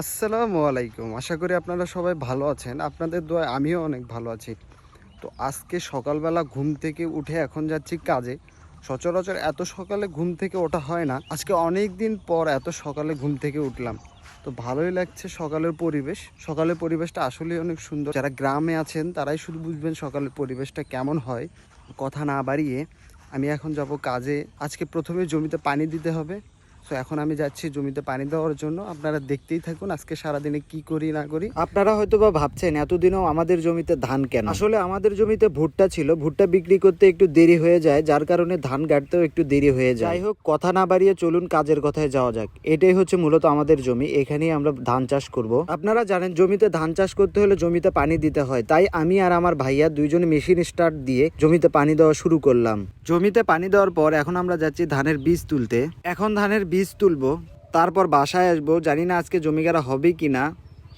আসসালামু আলাইকুম। আশা করি আপনারা সবাই ভালো আছেন। আপনাদের দোয়া আমিও অনেক ভালো আছি। তো আজকে সকালবেলা ঘুম থেকে উঠে এখন যাচ্ছি কাজে। সচরাচর এত সকালে ঘুম থেকে ওঠা হয় না। আজকে অনেক দিন পর এত সকালে ঘুম থেকে উঠলাম। তো ভালোই লাগছে সকালের পরিবেশ। সকালের পরিবেশটা আসলেই অনেক সুন্দর। যারা গ্রামে আছেন, তারাই শুধু বুঝবেন সকালের পরিবেশটা কেমন হয়। কথা না বাড়িয়ে আমি এখন যাব কাজে। আজকে প্রথমে জমিতে পানি দিতে হবে। তো এখন আমি যাচ্ছি জমিতে পানি দেওয়ার জন্য। আপনারা দেখতেই থাকুন আজকে সারাদিনে কি করি, না করি। আপনারা হয়তো বা ভাবছেন, এতদিনও আমাদের জমিতে ধান কেন? আসলে আমাদের জমিতে ভুট্টা ছিল, ভুট্টা বিক্রি করতে একটু দেরি হয়ে যায়, যার কারণে ধান গাড়তেও একটু দেরি হয়ে যায়। যাই হোক, কথা না বাড়িয়ে চলুন কাজের কথায় যাওয়া যাক। এটাই হচ্ছে মূলত আমাদের জমি, এখানেই আমরা ধান চাষ করব। আপনারা জানেন, জমিতে ধান চাষ করতে হলে জমিতে পানি দিতে হয়। তাই আমি আর আমার ভাইয়া দুইজনে মেশিন স্টার্ট দিয়ে জমিতে পানি দেওয়া শুরু করলাম। জমিতে পানি দেওয়ার পর এখন আমরা যাচ্ছি ধানের বীজ তুলতে। এখন ধানের বীজ তুলবো তারপর বাসায় আসব জানি না আজকে জমিগারা হবে কি না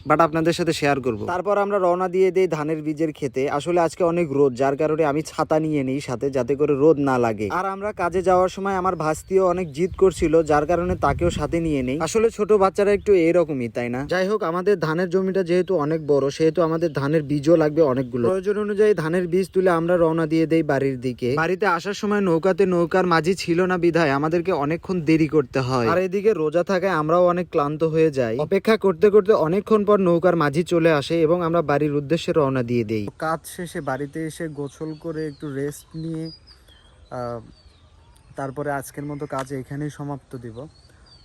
বাট আপনাদের সাথে শেয়ার করব। তারপর আমরা রওনা দিয়ে দেই ধানের বীজের খেতে আসলে আজকে অনেক রোদ, যার কারণে আমি ছাতা নিয়ে নিই সাথে, যাতে করে রোদ না লাগে। আর আমরা কাজে যাওয়ার সময় আমার ভাস্তিও অনেক জিদ করছিল, যার কারণে তাকেও সাথে নিয়ে নেই। আসলে ছোট বাচ্চারা একটু এরকমই, তাই না? যাই হোক, আমাদের ধানের জমিটা যেহেতু অনেক বড়, সেহেতু আমাদের ধানের বীজও লাগবে অনেকগুলো। প্রয়োজন অনুযায়ী ধানের বীজ তুলে আমরা রওনা দিয়ে দেই বাড়ির দিকে। বাড়িতে আসার সময় নৌকাতে নৌকার মাঝি ছিল না বিধায় আমাদেরকে অনেকক্ষণ দেরি করতে হয়। আর এদিকে রোজা থাকায় আমরাও অনেক ক্লান্ত হয়ে যাই। অপেক্ষা করতে করতে অনেকক্ষণ পর নৌকার মাঝি চলে আসে এবং আমরা বাড়ির উদ্দেশ্যে রওনা দিয়ে দেই। কাজ শেষে বাড়িতে এসে গোসল করে একটু রেস্ট নিয়ে তারপরে আজকের মতো কাজ এইখানেই সমাপ্ত দিব।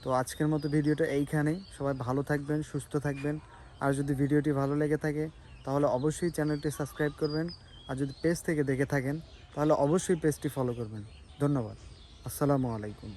তো আজকের মতো ভিডিওটা এইখানেই। সবাই ভালো থাকবেন, সুস্থ থাকবেন। আর যদি ভিডিওটি ভালো লেগে থাকে, তাহলে অবশ্যই চ্যানেলটি সাবস্ক্রাইব করবেন। আর যদি পেজ থেকে দেখে থাকেন, তাহলে অবশ্যই পেজটি ফলো করবেন। ধন্যবাদ। আসসালামু আলাইকুম।